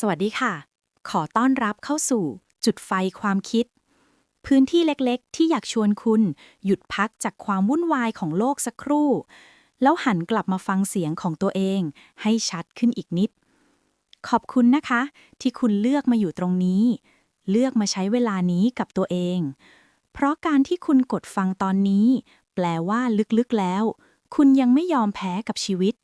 สวัสดีค่ะ ขอต้อนรับเข้าสู่ จุดไฟความคิด พื้นที่เล็กๆ ที่อยากชวนคุณ หยุดพักจากความวุ่นวายของโลกสักครู่ แล้วหันกลับมาฟังเสียงของตัวเอง ให้ชัดขึ้นอีกนิด ขอบคุณนะคะ ที่คุณเลือกมาอยู่ตรงนี้ เลือกมาใช้เวลานี้กับตัวเอง เพราะการที่คุณกดฟังตอนนี้ แปลว่าลึกๆแล้ว คุณยังไม่ยอมแพ้กับชีวิต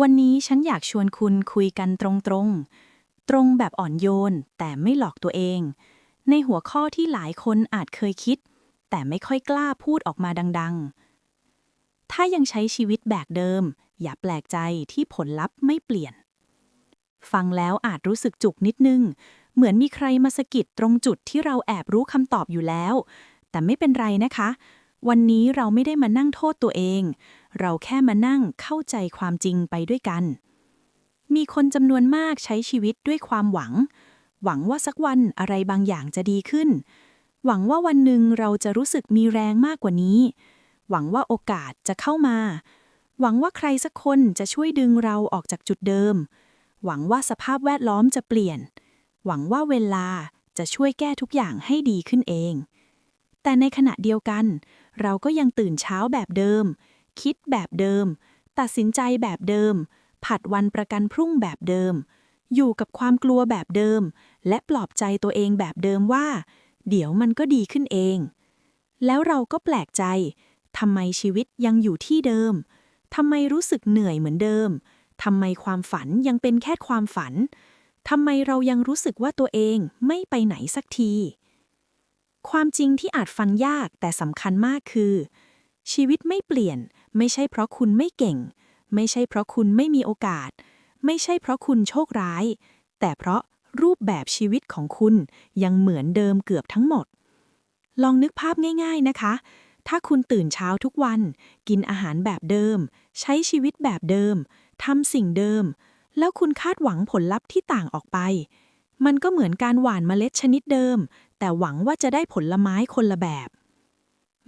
วันนี้ฉันอยากชวนคุณคุยกันตรงๆ ตรงแบบอ่อนโยน แต่ไม่หลอกตัวเอง ในหัวข้อที่หลายคนอาจเคยคิด แต่ไม่ค่อยกล้าพูดออกมาดัง ๆ ถ้ายังใช้ชีวิตแบบเดิม อย่าแปลกใจที่ผลลัพธ์ไม่เปลี่ยน ฟังแล้วอาจรู้สึกจุกนิดนึง เหมือนมีใครมาสะกิดตรงจุดที่เราแอบรู้คำตอบอยู่แล้ว แต่ไม่เป็นไรนะคะ วันนี้เราไม่ได้มานั่งโทษตัวเอง เราแค่มานั่งเข้าใจความจริงไปด้วยกัน มีคนจำนวนมากใช้ชีวิตด้วยความหวัง หวังว่าสักวันอะไรบางอย่างจะดีขึ้น หวังว่าวันหนึ่งเราจะรู้สึกมีแรงมากกว่านี้ หวังว่าโอกาสจะเข้ามา หวังว่าใครสักคนจะช่วยดึงเราออกจากจุดเดิม หวังว่าสภาพแวดล้อมจะเปลี่ยน หวังว่าเวลาจะช่วยแก้ทุกอย่างให้ดีขึ้นเอง แต่ในขณะเดียวกัน เราก็ยังตื่นเช้าแบบเดิม คิดแบบเดิม ตัดสินใจแบบเดิม ผัดวันประกันพรุ่งแบบเดิม อยู่กับความกลัวแบบเดิม และปลอบใจตัวเองแบบเดิมว่า เดี๋ยวมันก็ดีขึ้นเอง แล้วเราก็แปลกใจทำไมชีวิตยังอยู่ที่เดิมทำไมรู้สึกเหนื่อยเหมือนเดิมทำไมความฝันยังเป็นแค่ความฝันทำไมเรายังรู้สึกว่าตัวเองไม่ไปไหนสักที ความจริงที่อาจฟังยากแต่สำคัญมากคือ ชีวิตไม่เปลี่ยน ไม่ใช่เพราะคุณไม่เก่ง ไม่ใช่เพราะคุณไม่มีโอกาส ไม่ใช่เพราะคุณโชคร้าย แต่เพราะรูปแบบชีวิตของคุณยังเหมือนเดิมเกือบทั้งหมด ลองนึกภาพง่าย ๆนะคะ ถ้าคุณตื่นเช้าทุกวัน กินอาหารแบบเดิม ใช้ชีวิตแบบเดิมทำสิ่งเดิม แล้วคุณคาดหวังผลลัพธ์ที่ต่างออกไป มันก็เหมือนการหว่านเมล็ดชนิดเดิม แต่หวังว่าจะได้ผลไม้คนละแบบ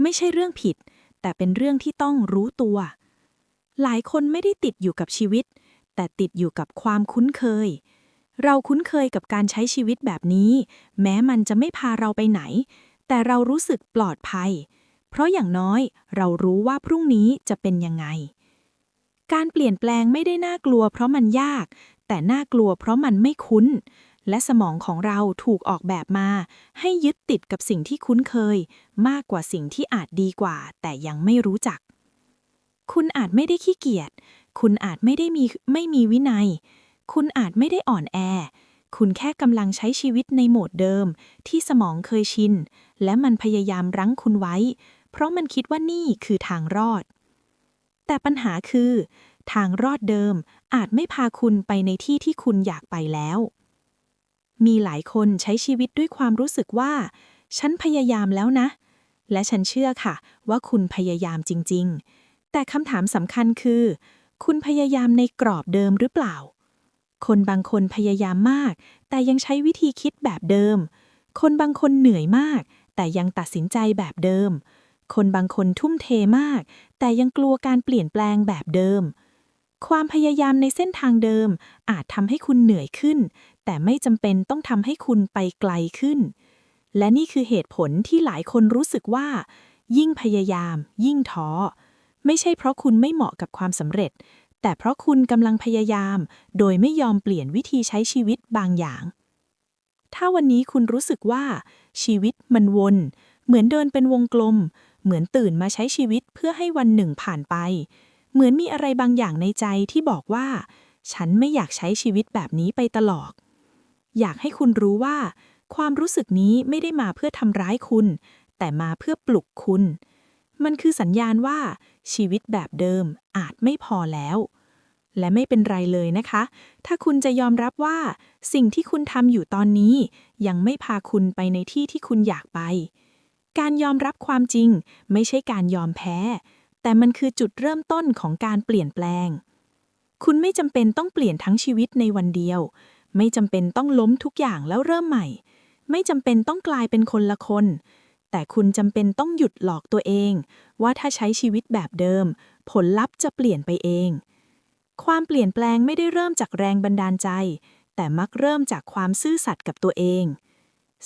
ไม่ใช่เรื่องผิด แต่เป็นเรื่องที่ต้องรู้ตัว หลายคนไม่ได้ติดอยู่กับชีวิต แต่ติดอยู่กับความคุ้นเคย เราคุ้นเคยกับการใช้ชีวิตแบบนี้ แม้มันจะไม่พาเราไปไหน แต่เรารู้สึกปลอดภัย เพราะอย่างน้อยเรารู้ว่าพรุ่งนี้จะเป็นยังไง การเปลี่ยนแปลงไม่ได้น่ากลัวเพราะมันยาก แต่น่ากลัวเพราะมันไม่คุ้น และสมองของเราถูกออกแบบมา ให้ยึดติดกับสิ่งที่คุ้นเคย มากกว่าสิ่งที่อาจดีกว่า แต่ยังไม่รู้จัก คุณอาจไม่ได้ขี้เกียจ คุณอาจไม่ได้มีไม่มีวินัย คุณอาจไม่ได้อ่อนแอ คุณแค่กำลังใช้ชีวิตในโหมดเดิม ที่สมองเคยชิน และมันพยายามรั้งคุณไว้ เพราะมันคิดว่านี่คือทางรอด แต่ปัญหาคือ ทางรอดเดิมอาจไม่พาคุณไปในที่ที่คุณอยากไปแล้ว มีหลายคนใช้ชีวิตด้วยความรู้สึกว่า ฉันพยายามแล้วนะ และฉันเชื่อค่ะ ว่าคุณพยายามจริง ๆ แต่คำถามสำคัญคือ คุณพยายามในกรอบเดิมหรือเปล่า คนบางคนพยายามมาก แต่ยังใช้วิธีคิดแบบเดิม คนบางคนเหนื่อยมาก แต่ยังตัดสินใจแบบเดิม คนบางคนทุ่มเทมาก แต่ยังกลัวการเปลี่ยนแปลงแบบเดิม ความพยายามในเส้นทางเดิม อาจทำให้คุณเหนื่อยขึ้น แต่ไม่จำเป็นต้องทำให้คุณไปไกลขึ้น และนี่คือเหตุผลที่หลายคนรู้สึกว่า ยิ่งพยายาม ยิ่งท้อ ไม่ใช่เพราะคุณไม่เหมาะกับความสำเร็จ แต่เพราะคุณกำลังพยายาม โดยไม่ยอมเปลี่ยนวิธีใช้ชีวิตบางอย่าง ถ้าวันนี้คุณรู้สึกว่า ชีวิตมันวน เหมือนเดินเป็นวงกลม เหมือนตื่นมาใช้ชีวิตเพื่อให้วันหนึ่งผ่านไป เหมือนมีอะไรบางอย่างในใจที่บอกว่า ฉันไม่อยากใช้ชีวิตแบบนี้ไปตลอด อยากให้คุณรู้ว่า ความรู้สึกนี้ไม่ได้มาเพื่อทำร้ายคุณ แต่มาเพื่อปลุกคุณ มันคือสัญญาณว่า ชีวิตแบบเดิมอาจไม่พอแล้ว และไม่เป็นไรเลยนะคะ ถ้าคุณจะยอมรับว่า สิ่งที่คุณทำอยู่ตอนนี้ ยังไม่พาคุณไปในที่ที่คุณอยากไป การยอมรับความจริง ไม่ใช่การยอมแพ้ แต่มันคือจุดเริ่มต้นของการเปลี่ยนแปลง คุณไม่จำเป็นต้องเปลี่ยนทั้งชีวิตในวันเดียว ไม่จำเป็นต้องล้มทุกอย่างแล้วเริ่มใหม่ ไม่จำเป็นต้องกลายเป็นคนละคน แต่คุณจำเป็นต้องหยุดหลอกตัวเอง ว่าถ้าใช้ชีวิตแบบเดิม ผลลัพธ์จะเปลี่ยนไปเอง ความเปลี่ยนแปลงไม่ได้เริ่มจากแรงบันดาลใจ แต่มักเริ่มจากความซื่อสัตย์กับตัวเอง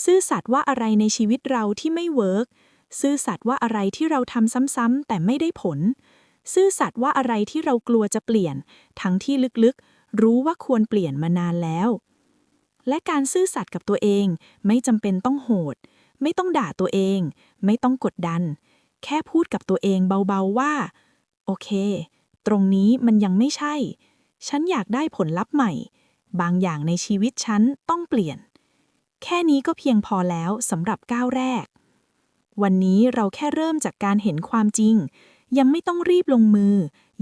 ซื่อสัตย์ว่าอะไรในชีวิตเราที่ไม่เวิร์ก ซื่อสัตย์ว่าอะไรที่เราทำซ้ำๆแต่ไม่ได้ผล ซื่อสัตย์ว่าอะไรที่เรากลัวจะเปลี่ยน ทั้งที่ลึกๆ รู้ว่าควรเปลี่ยนมานานแล้ว และการซื่อสัตย์กับตัวเองไม่จำเป็นต้องโหด ไม่ต้องด่าตัวเอง ไม่ต้องกดดัน แค่พูดกับตัวเองเบาๆว่า โอเค ตรงนี้มันยังไม่ใช่ ฉันอยากได้ผลลัพธ์ใหม่ บางอย่างในชีวิตฉันต้องเปลี่ยน แค่นี้ก็เพียงพอแล้วสำหรับก้าวแรก วันนี้เราแค่เริ่มจากการเห็นความจริง ยังไม่ต้องรีบลงมือ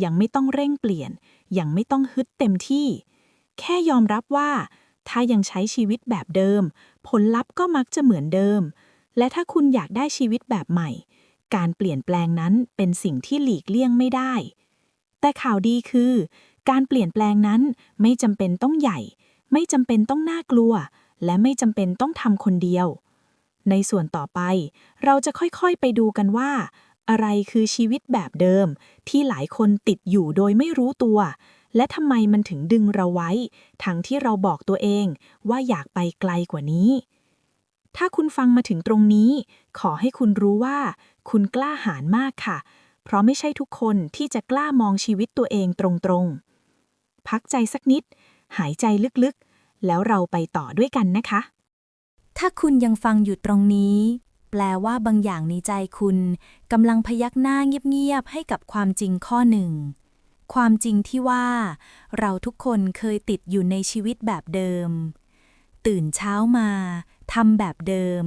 ยังไม่ต้องเร่งเปลี่ยน ยังไม่ต้องฮึดเต็มที่ แค่ยอมรับว่า ถ้ายังใช้ชีวิตแบบเดิม ผลลัพธ์ก็มักจะเหมือนเดิม และถ้าคุณอยากได้ชีวิตแบบใหม่ การเปลี่ยนแปลงนั้นเป็นสิ่งที่หลีกเลี่ยงไม่ได้ แต่ข่าวดีคือ การเปลี่ยนแปลงนั้นไม่จำเป็นต้องใหญ่ ไม่จำเป็นต้องน่ากลัว และไม่จำเป็นต้องทำคนเดียว ในส่วนต่อไป เราจะค่อยๆไปดูกันว่า อะไรคือชีวิตแบบเดิม ที่หลายคนติดอยู่โดยไม่รู้ตัว และทำไมมันถึงดึงเราไว้ ทั้งที่เราบอกตัวเองว่าอยากไปไกลกว่านี้ ถ้าคุณฟังมาถึงตรงนี้ ขอให้คุณรู้ว่า คุณกล้าหาญมากค่ะ เพราะไม่ใช่ทุกคนที่จะกล้ามองชีวิตตัวเองตรงๆ พักใจสักนิด หายใจลึกๆ แล้วเราไปต่อด้วยกันนะคะ ถ้าคุณยังฟังอยู่ตรงนี้ แปลว่าบางอย่างในใจคุณกำลังพยักหน้าเงียบๆให้กับความจริงข้อหนึ่ง ความจริงที่ว่า เราทุกคนเคยติดอยู่ในชีวิตแบบเดิม ตื่นเช้ามาทำแบบเดิม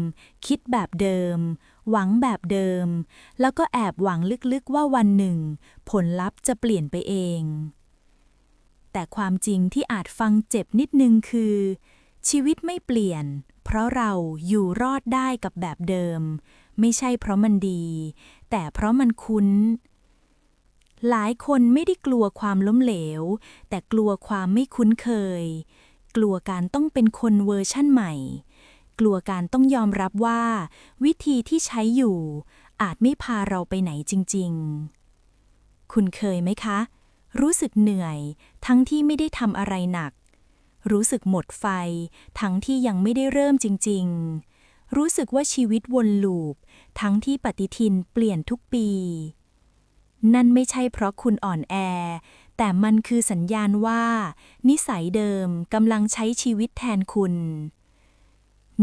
คิดแบบเดิม หวังแบบเดิม แล้วก็แอบหวังลึกๆว่าวันหนึ่ง ผลลัพธ์จะเปลี่ยนไปเอง แต่ความจริงที่อาจฟังเจ็บนิดนึงคือ ชีวิตไม่เปลี่ยน เพราะเราอยู่รอดได้กับแบบเดิม ไม่ใช่เพราะมันดี แต่เพราะมันคุ้น หลายคนไม่ได้กลัวความล้มเหลว แต่กลัวความไม่คุ้นเคย กลัวการต้องเป็นคนเวอร์ชั่นใหม่ กลัวการต้องยอมรับว่า วิธีที่ใช้อยู่ อาจไม่พาเราไปไหนจริง ๆ คุณเคยไหมคะ รู้สึกเหนื่อย ทั้งที่ไม่ได้ทำอะไรหนัก รู้สึกหมดไฟ ทั้งที่ยังไม่ได้เริ่มจริง ๆ รู้สึกว่าชีวิตวนลูป ทั้งที่ปฏิทินเปลี่ยนทุกปี นั่นไม่ใช่เพราะคุณอ่อนแอ แต่มันคือสัญญาณว่า นิสัยเดิมกำลังใช้ชีวิตแทนคุณ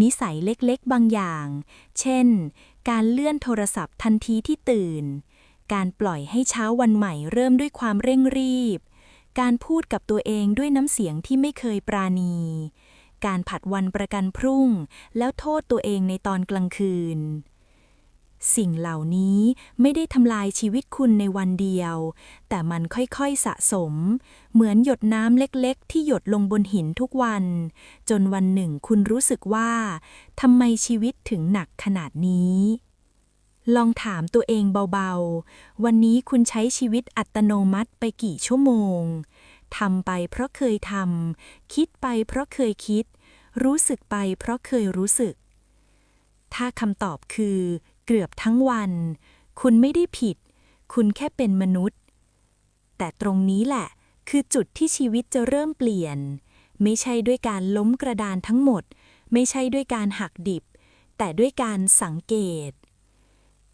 นิสัยเล็กๆบางอย่าง เช่น การเลื่อนโทรศัพท์ทันทีที่ตื่นการปล่อยให้เช้าวันใหม่เริ่มด้วยความเร่งรีบ การพูดกับตัวเองด้วยน้ำเสียงที่ไม่เคยปราณี การผัดวันประกันพรุ่ง แล้วโทษตัวเองในตอนกลางคืน สิ่งเหล่านี้ไม่ได้ทำลายชีวิตคุณในวันเดียว แต่มันค่อยๆสะสม เหมือนหยดน้ำเล็กๆ ที่หยดลงบนหินทุกวัน จนวันหนึ่งคุณรู้สึกว่าทำไมชีวิตถึงหนักขนาดนี้ ลองถามตัวเองเบาๆ วันนี้คุณใช้ชีวิตอัตโนมัติไปกี่ชั่วโมง ทำไปเพราะเคยทำ คิดไปเพราะเคยคิด รู้สึกไปเพราะเคยรู้สึก ถ้าคำตอบคือ เกือบทั้งวัน คุณไม่ได้ผิด คุณแค่เป็นมนุษย์ แต่ตรงนี้แหละ คือจุดที่ชีวิตจะเริ่มเปลี่ยน ไม่ใช่ด้วยการล้มกระดานทั้งหมด ไม่ใช่ด้วยการหักดิบ แต่ด้วยการสังเกต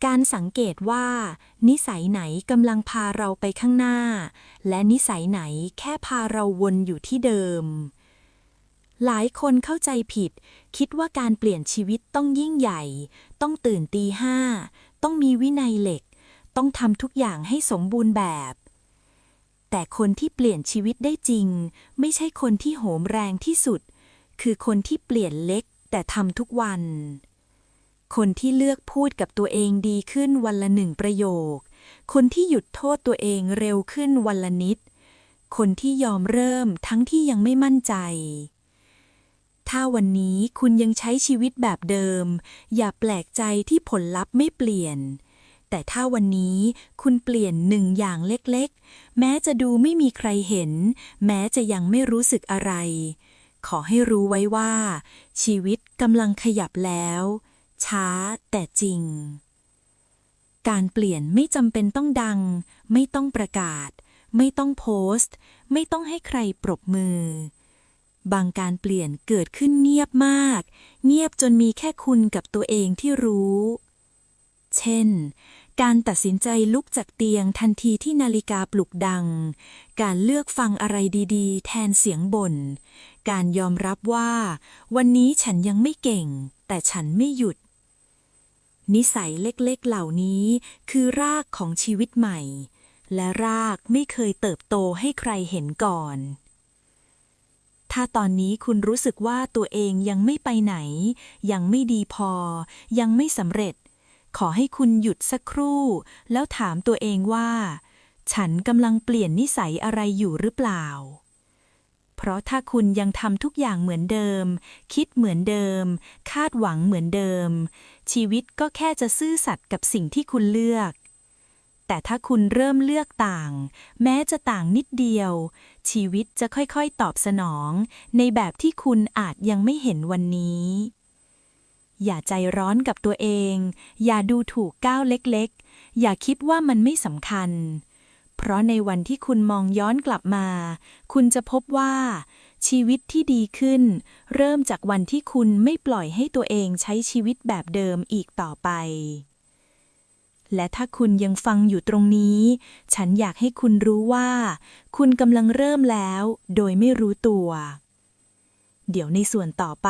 การสังเกตว่า นิสัยไหนกำลังพาเราไปข้างหน้า และนิสัยไหนแค่พาเราวนอยู่ที่เดิม หลายคนเข้าใจผิด คิดว่าการเปลี่ยนชีวิตต้องยิ่งใหญ่ ต้องตื่นตีห้า ต้องมีวินัยเหล็ก ต้องทำทุกอย่างให้สมบูรณ์แบบ แต่คนที่เปลี่ยนชีวิตได้จริง ไม่ใช่คนที่โหมแรงที่สุด คือคนที่เปลี่ยนเล็กแต่ทำทุกวัน คนที่เลือกพูดกับตัวเองดีขึ้นวันละหนึ่งประโยค คนที่หยุดโทษตัวเองเร็วขึ้นวันละนิด คนที่ยอมเริ่มทั้งที่ยังไม่มั่นใจ ถ้าวันนี้คุณยังใช้ชีวิตแบบเดิม อย่าแปลกใจที่ผลลัพธ์ไม่เปลี่ยน แต่ถ้าวันนี้คุณเปลี่ยนหนึ่งอย่างเล็กๆ แม้จะดูไม่มีใครเห็น แม้จะยังไม่รู้สึกอะไร ขอให้รู้ไว้ว่า ชีวิตกำลังขยับแล้ว ช้าแต่จริง การเปลี่ยนไม่จำเป็นต้องดัง ไม่ต้องประกาศ ไม่ต้องโพสต์ ไม่ต้องให้ใครปรบมือ บางการเปลี่ยนเกิดขึ้นเงียบมาก เงียบจนมีแค่คุณกับตัวเองที่รู้ เช่น การตัดสินใจลุกจากเตียงทันทีที่นาฬิกาปลุกดัง การเลือกฟังอะไรดีๆ แทนเสียงบน่น การยอมรับว่า วันนี้ฉันยังไม่เก่ง แต่ฉันไม่หยุด นิสัยเล็กๆเหล่านี้คือรากของชีวิตใหม่ และรากไม่เคยเติบโตให้ใครเห็นก่อน ถ้าตอนนี้คุณรู้สึกว่าตัวเองยังไม่ไปไหน ยังไม่ดีพอ ยังไม่สำเร็จ ขอให้คุณหยุดสักครู่ แล้วถามตัวเองว่า ฉันกำลังเปลี่ยนนิสัยอะไรอยู่หรือเปล่า เพราะถ้าคุณยังทำทุกอย่างเหมือนเดิม คิดเหมือนเดิม คาดหวังเหมือนเดิม ชีวิตก็แค่จะซื่อสัตย์กับสิ่งที่คุณเลือก แต่ถ้าคุณเริ่มเลือกต่าง แม้จะต่างนิดเดียว ชีวิตจะค่อยๆตอบสนอง ในแบบที่คุณอาจยังไม่เห็นวันนี้อย่าใจร้อนกับตัวเอง อย่าดูถูกก้าวเล็กๆ อย่าคิดว่ามันไม่สำคัญ เพราะในวันที่คุณมองย้อนกลับมา คุณจะพบว่า ชีวิตที่ดีขึ้น เริ่มจากวันที่คุณไม่ปล่อยให้ตัวเองใช้ชีวิตแบบเดิมอีกต่อไป และถ้าคุณยังฟังอยู่ตรงนี้ ฉันอยากให้คุณรู้ว่า คุณกำลังเริ่มแล้ว โดยไม่รู้ตัว เดี๋ยวในส่วนต่อไป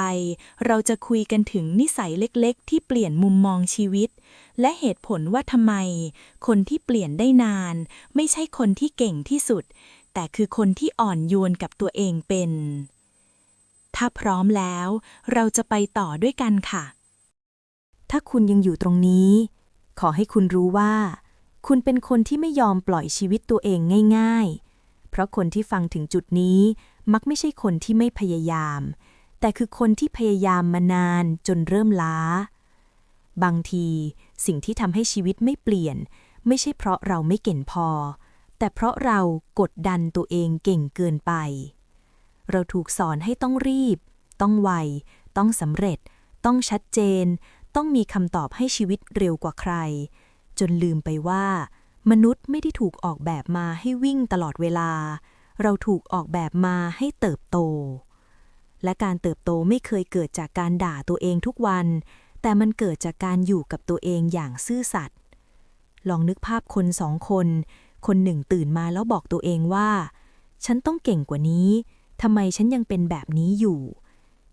เราจะคุยกันถึงนิสัยเล็กๆ ที่เปลี่ยนมุมมองชีวิต และเหตุผลว่าทำไม คนที่เปลี่ยนได้นาน ไม่ใช่คนที่เก่งที่สุด แต่คือคนที่อ่อนโยนกับตัวเองเป็น ถ้าพร้อมแล้ว เราจะไปต่อด้วยกันค่ะ ถ้าคุณยังอยู่ตรงนี้ ขอให้คุณรู้ว่า คุณเป็นคนที่ไม่ยอมปล่อยชีวิตตัวเองง่าย ๆ เพราะคนที่ฟังถึงจุดนี้ มักไม่ใช่คนที่ไม่พยายาม แต่คือคนที่พยายามมานานจนเริ่มล้า บางที สิ่งที่ทำให้ชีวิตไม่เปลี่ยน ไม่ใช่เพราะเราไม่เก่งพอ แต่เพราะเรากดดันตัวเองเก่งเกินไป เราถูกสอนให้ต้องรีบ ต้องไว ต้องสำเร็จ ต้องชัดเจน ต้องมีคำตอบให้ชีวิตเร็วกว่าใคร จนลืมไปว่า มนุษย์ไม่ได้ถูกออกแบบมาให้วิ่งตลอดเวลา เราถูกออกแบบมาให้เติบโตและการเติบโตไม่เคยเกิดจากการด่าตัวเองทุกวัน แต่มันเกิดจากการอยู่กับตัวเองอย่างซื่อสัตย์ลองนึกภาพคนสองคน คนหนึ่งตื่นมาแล้วบอกตัวเองว่า ฉันต้องเก่งกว่านี้ทำไมฉันยังเป็นแบบนี้อยู่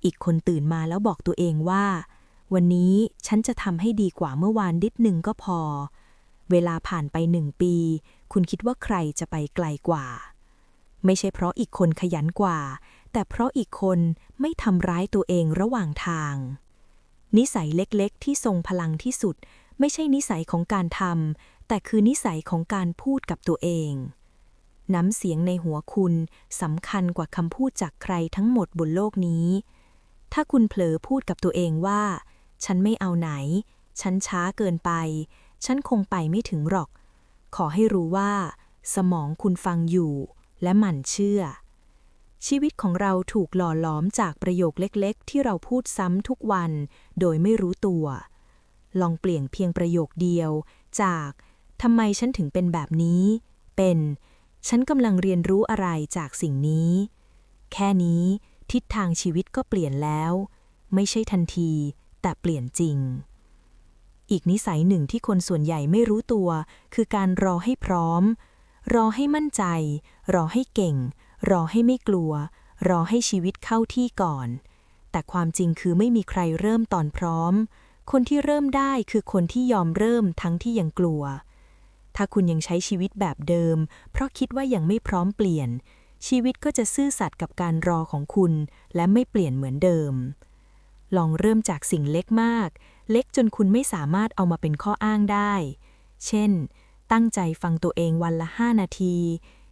อีกคนตื่นมาแล้วบอกตัวเองว่า วันนี้ฉันจะทำให้ดีกว่าเมื่อวานนิดหนึ่งก็พอ เวลาผ่านไปหนึ่งปี คุณคิดว่าใครจะไปไกลกว่า ไม่ใช่เพราะอีกคนขยันกว่า แต่เพราะอีกคนไม่ทำร้ายตัวเองระหว่างทาง นิสัยเล็กๆ ที่ทรงพลังที่สุด ไม่ใช่นิสัยของการทำแต่คือนิสัยของการพูดกับตัวเอง น้ำเสียงในหัวคุณสำคัญกว่าคำพูดจากใครทั้งหมดบนโลกนี้ ถ้าคุณเผลอพูดกับตัวเองว่า ฉันไม่เอาไหน ฉันช้าเกินไป ฉันคงไปไม่ถึงหรอก ขอให้รู้ว่า สมองคุณฟังอยู่ และหมั่นเชื่อ ชีวิตของเราถูกหล่อหลอมจากประโยคเล็กๆ ที่เราพูดซ้ำทุกวัน โดยไม่รู้ตัว ลองเปลี่ยนเพียงประโยคเดียว จากทำไมฉันถึงเป็นแบบนี้ เป็น ฉันกำลังเรียนรู้อะไรจากสิ่งนี้ แค่นี้ทิศทางชีวิตก็เปลี่ยนแล้ว ไม่ใช่ทันที แต่เปลี่ยนจริง อีกนิสัยหนึ่งที่คนส่วนใหญ่ไม่รู้ตัว คือการรอให้พร้อม รอให้มั่นใจ รอให้เก่ง รอให้ไม่กลัว รอให้ชีวิตเข้าที่ก่อน แต่ความจริงคือไม่มีใครเริ่มตอนพร้อม คนที่เริ่มได้คือคนที่ยอมเริ่มทั้งที่ยังกลัว ถ้าคุณยังใช้ชีวิตแบบเดิม เพราะคิดว่ายังไม่พร้อมเปลี่ยน ชีวิตก็จะซื่อสัตย์กับการรอของคุณ และไม่เปลี่ยนเหมือนเดิม ลองเริ่มจากสิ่งเล็กมาก เล็กจนคุณไม่สามารถเอามาเป็นข้ออ้างได้ เช่น ตั้งใจฟังตัวเองวันละ5นาที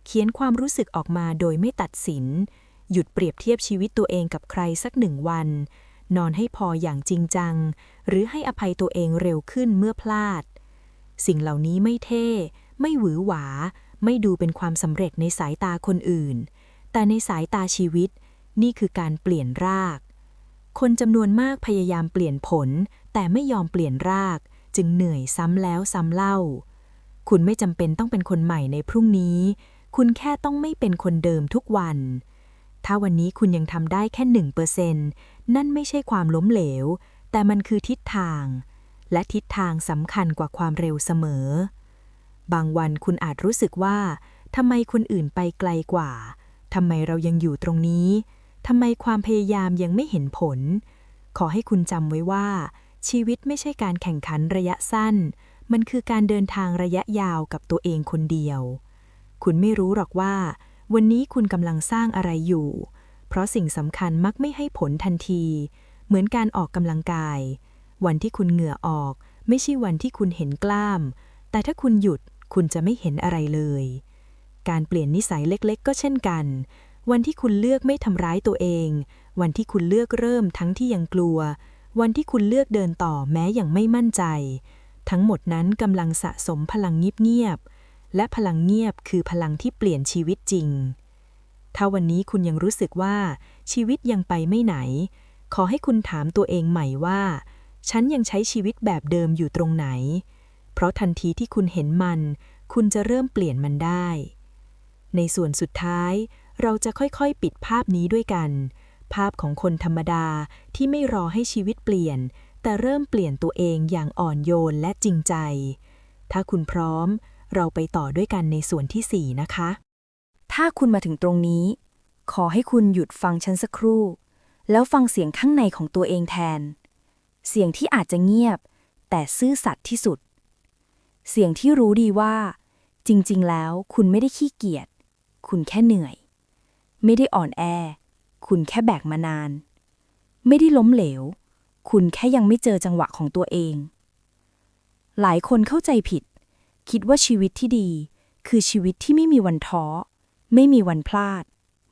เขียนความรู้สึกออกมาโดยไม่ตัดสิน หยุดเปรียบเทียบชีวิตตัวเองกับใครสักหนึ่งวัน นอนให้พออย่างจริงจัง หรือให้อภัยตัวเองเร็วขึ้นเมื่อพลาด สิ่งเหล่านี้ไม่เท่ ไม่หวือหวา ไม่ดูเป็นความสำเร็จในสายตาคนอื่น แต่ในสายตาชีวิต นี่คือการเปลี่ยนราก คนจำนวนมากพยายามเปลี่ยนผล แต่ไม่ยอมเปลี่ยนราก จึงเหนื่อยซ้ำแล้วซ้ำเล่า คุณไม่จำเป็นต้องเป็นคนใหม่ในพรุ่งนี้ คุณแค่ต้องไม่เป็นคนเดิมทุกวัน ถ้าวันนี้คุณยังทำได้แค่หนึ่งเปอร์เซ็นนั่นไม่ใช่ความล้มเหลว แต่มันคือทิศทาง และทิศทางสำคัญกว่าความเร็วเสมอ บางวันคุณอาจรู้สึกว่าทำไมคนอื่นไปไกลกว่าทำไมเรายังอยู่ตรงนี้ทำไมความพยายามยังไม่เห็นผล ขอให้คุณจำไว้ว่า ชีวิตไม่ใช่การแข่งขันระยะสั้น มันคือการเดินทางระยะยาวกับตัวเองคนเดียว คุณไม่รู้หรอกว่า วันนี้คุณกำลังสร้างอะไรอยู่ เพราะสิ่งสำคัญมักไม่ให้ผลทันที เหมือนการออกกำลังกาย วันที่คุณเหงื่อออก ไม่ใช่วันที่คุณเห็นกล้าม แต่ถ้าคุณหยุดคุณจะไม่เห็นอะไรเลย การเปลี่ยนนิสัยเล็กๆ ก็เช่นกัน วันที่คุณเลือกไม่ทำร้ายตัวเอง วันที่คุณเลือกเริ่มทั้งที่ยังกลัว วันที่คุณเลือกเดินต่อแม้ยังไม่มั่นใจ ทั้งหมดนั้นกำลังสะสมพลังเงียบๆ และพลังเงียบคือพลังที่เปลี่ยนชีวิตจริง ถ้าวันนี้คุณยังรู้สึกว่าชีวิตยังไปไม่ไหน ขอให้คุณถามตัวเองใหม่ว่า ฉันยังใช้ชีวิตแบบเดิมอยู่ตรงไหน เพราะทันทีที่คุณเห็นมัน คุณจะเริ่มเปลี่ยนมันได้ ในส่วนสุดท้าย เราจะค่อยๆ ปิดภาพนี้ด้วยกัน ภาพของคนธรรมดาที่ไม่รอให้ชีวิตเปลี่ยน แต่เริ่มเปลี่ยนตัวเองอย่างอ่อนโยนและจริงใจ ถ้าคุณพร้อม เราไปต่อด้วยกันในส่วนที่ 4 นะคะ ถ้าคุณมาถึงตรงนี้ ขอให้คุณหยุดฟังฉันสักครู่ แล้วฟังเสียงข้างในของตัวเองแทน เสียงที่อาจจะเงียบ แต่ซื่อสัตย์ที่สุด เสียงที่รู้ดีว่า จริง ๆ แล้วคุณไม่ได้ขี้เกียจ คุณแค่เหนื่อย ไม่ได้อ่อนแอ คุณแค่แบกมานาน ไม่ได้ล้มเหลว คุณแค่ยังไม่เจอจังหวะของตัวเองหลายคนเข้าใจผิด คิดว่าชีวิตที่ดี คือชีวิตที่ไม่มีวันท้อ ไม่มีวันพลาด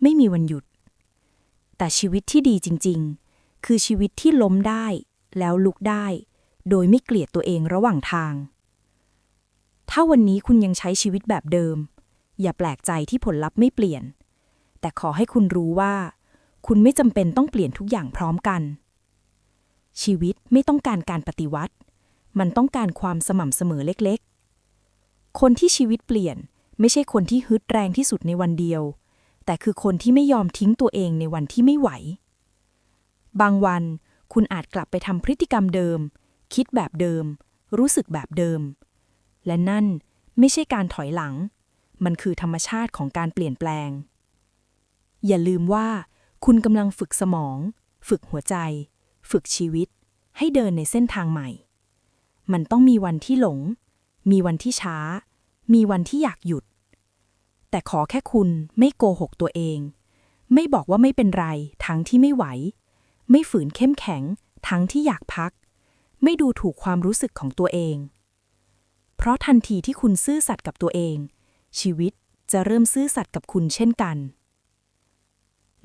ไม่มีวันหยุด แต่ชีวิตที่ดีจริง ๆ คือชีวิตที่ล้มได้ แล้วลุกได้ โดยไม่เกลียดตัวเองระหว่างทาง ถ้าวันนี้คุณยังใช้ชีวิตแบบเดิม อย่าแปลกใจที่ผลลัพธ์ไม่เปลี่ยน แต่ขอให้คุณรู้ว่า คุณไม่จำเป็นต้องเปลี่ยนทุกอย่างพร้อมกัน ชีวิตไม่ต้องการการปฏิวัติ มันต้องการความสม่ำเสมอเล็กๆ คนที่ชีวิตเปลี่ยน ไม่ใช่คนที่ฮึดแรงที่สุดในวันเดียว แต่คือคนที่ไม่ยอมทิ้งตัวเองในวันที่ไม่ไหว บางวันคุณอาจกลับไปทำพฤติกรรมเดิม คิดแบบเดิม รู้สึกแบบเดิม และนั่นไม่ใช่การถอยหลัง มันคือธรรมชาติของการเปลี่ยนแปลง อย่าลืมว่า คุณกำลังฝึกสมอง ฝึกหัวใจ ฝึกชีวิต ให้เดินในเส้นทางใหม่ มันต้องมีวันที่หลง มีวันที่ช้า มีวันที่อยากหยุด แต่ขอแค่คุณไม่โกหกตัวเอง ไม่บอกว่าไม่เป็นไร ทั้งที่ไม่ไหว ไม่ฝืนเข้มแข็ง ทั้งที่อยากพัก ไม่ดูถูกความรู้สึกของตัวเอง เพราะทันทีที่คุณซื่อสัตย์กับตัวเอง ชีวิตจะเริ่มซื่อสัตย์กับคุณเช่นกัน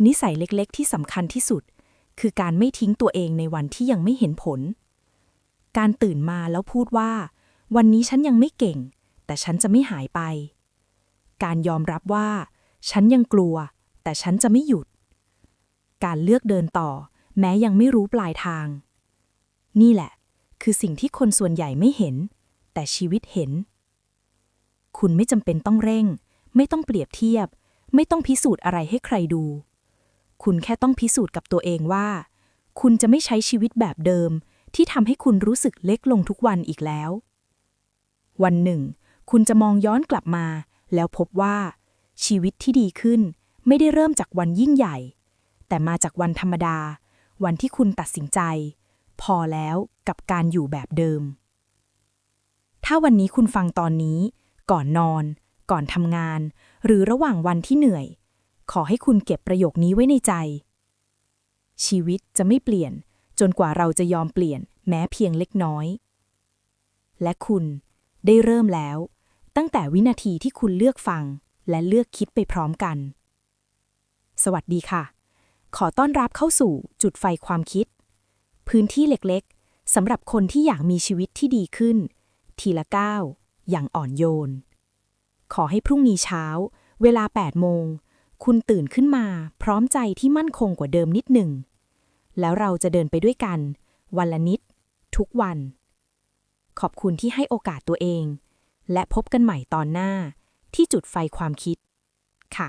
นิสัยเล็กๆ ที่สำคัญที่สุด คือการไม่ทิ้งตัวเองในวันที่ยังไม่เห็นผล การตื่นมาแล้วพูดว่า วันนี้ฉันยังไม่เก่ง แต่ฉันจะไม่หายไป การยอมรับว่า ฉันยังกลัว แต่ฉันจะไม่หยุด การเลือกเดินต่อ แม้ยังไม่รู้ปลายทาง นี่แหละ คือสิ่งที่คนส่วนใหญ่ไม่เห็น แต่ชีวิตเห็น คุณไม่จำเป็นต้องเร่ง ไม่ต้องเปรียบเทียบ ไม่ต้องพิสูจน์อะไรให้ใครดู คุณแค่ต้องพิสูจน์กับตัวเองว่า คุณจะไม่ใช้ชีวิตแบบเดิมที่ทำให้คุณรู้สึกเล็กลงทุกวันอีกแล้ว วันหนึ่ง คุณจะมองย้อนกลับมา แล้วพบว่า ชีวิตที่ดีขึ้น ไม่ได้เริ่มจากวันยิ่งใหญ่ แต่มาจากวันธรรมดา วันที่คุณตัดสินใจ พอแล้วกับการอยู่แบบเดิม ถ้าวันนี้คุณฟังตอนนี้ ก่อนนอน ก่อนทำงาน หรือระหว่างวันที่เหนื่อย ขอให้คุณเก็บประโยคนี้ไว้ในใจ ชีวิตจะไม่เปลี่ยน จนกว่าเราจะยอมเปลี่ยนแม้เพียงเล็กน้อย และคุณ ได้เริ่มแล้ว ตั้งแต่วินาทีที่คุณเลือกฟัง และเลือกคิดไปพร้อมกัน สวัสดีค่ะ ขอต้อนรับเข้าสู่จุดไฟความคิด พื้นที่เล็กๆสำหรับคนที่อยากมีชีวิตที่ดีขึ้น ทีละก้าวอย่างอ่อนโยน ขอให้พรุ่งนี้เช้า เวลา 8 โมง คุณตื่นขึ้นมาพร้อมใจที่มั่นคงกว่าเดิมนิดหนึ่ง แล้วเราจะเดินไปด้วยกัน วันละนิด ทุกวัน ขอบคุณที่ให้โอกาสตัวเอง และพบกันใหม่ตอนหน้าที่จุดไฟความคิด ค่ะ